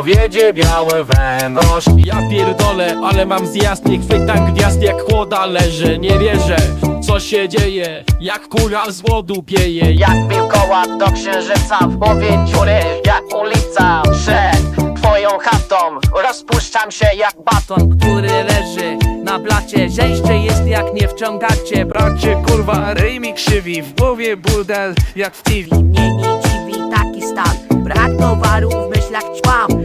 bo wiedzie biały wen Oż Ja pierdolę, ale mam zjazd Nie chwytam gwiazd jak chłoda leży. Nie wierzę, co się dzieje Jak kula z łodu pieje Jak koła do księżyca w głowie dziury Jak ulica przed twoją chatą. Rozpuszczam się jak baton który leży na blacie. Zejście jest jak nie wciągacie Bracie. Kurwa, ryj mi krzywi W głowie burdel jak w TV Mnie nie dziwi taki stan. Brak towaru w myślach dam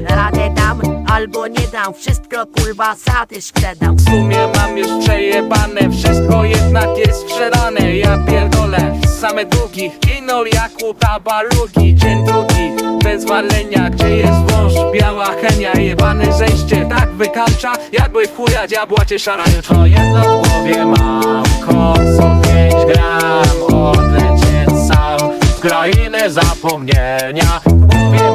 albo nie dam. Wszystko kurwa satyszkę dam W sumie mam już przejebane. Wszystko jednak jest sprzedane. Ja pierdolę, same długi Kinol jak łuta balugi Dzień drugi, bez walenia. Gdzie jest wąż, biała chenia Jebane zejście, tak wykalcza Jakby w chuja diabła cię szarają To jedno w głowie mam. Koksu 5 gram. Odlecieć sam. W krainę zapomnienia. W głowie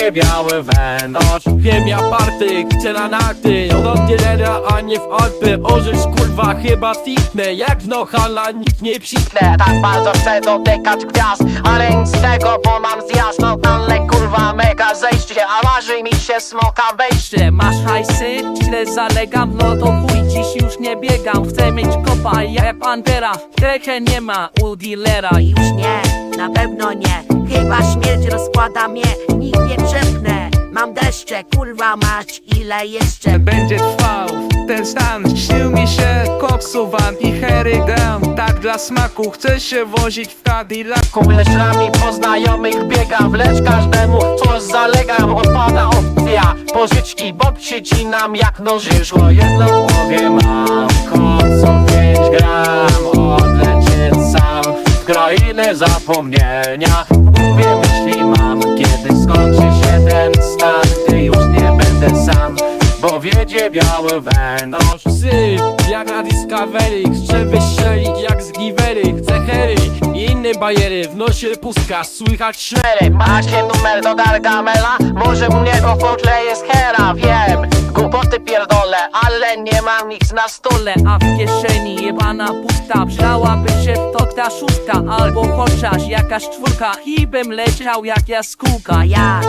Wen. Oż Wiem ja party, chcę na narty. Od dealera, a nie w Alpy. Orzesz kurwa chyba fiknę Jak w Nohala nikt nie psiknę Tak bardzo chcę dotykać gwiazd Ale nic z tego, bo mam zjazd. No ale kurwa mega zejście A marzy mi się smoka wejście. Masz hajsy? Źle zalegam, no to chuj, dziś już nie biegam. Chcę mieć kopa jak pantera. Krechę nie ma u dealera. Już nie, na pewno nie. Chyba śmierć rozkłada mnie Mam deszcze, kurwa mać Ile jeszcze? Będzie trwał ten stan Śnił mi się koksu van i Harry Tak dla smaku chcę się wozić w Cadillacu Kuleszami po znajomych biegam Lecz każdemu coś zalegam. Odpada opcja pożyczki Bo przycinam jak nożyczko Jedno w głowie mam Koksu 5 gram. Odlecieć sam w krainę zapomnienia. W głowie myśli mam Kiedy skończy się ten stan będę sam Bo wiedzie biały Noż psy, jak na Discovery Chcę wystrzelić jak z Givery. Chcę hery i inne bajery W nosie pustka, słychać szmer Cztery, macie numer do Gargamela? Może u niego w tle jest hera, wiem. Głupoty pierdolę, ale nie mam nic na stole. A w kieszeni jebana pusta Przydałaby się w to ta szóstka Albo chociaż jakaś czwórka I bym leciał jak jaskółka. Jak?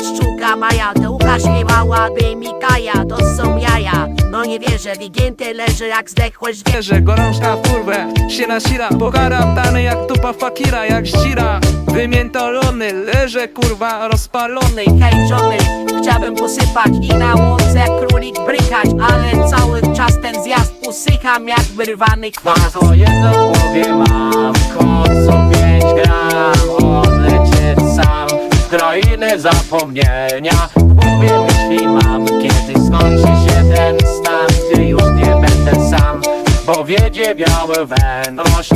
Szczuka Maja, to Łukasz jebałaby mi kaja To są jaja. No nie wierzę, wygięty leży jak zdechłe zwierzę Wierzę, gorączka w kurwę się nasila Pokaratany jak tupa fakira, jak ścira. Wymiętolony, leżę kurwa rozpalony. Hej Johnny, chciałbym posypać i na łące królik brykać Ale cały czas ten zjazd usycham jak wyrwany kwas to jedno w głowie mam Koksu 5 gram. Odlecieć krainy zapomnienia. W głowie myśli mam, kiedy skończy się ten stan Gdy już nie będę sam, bo wiedzie biały wędrość.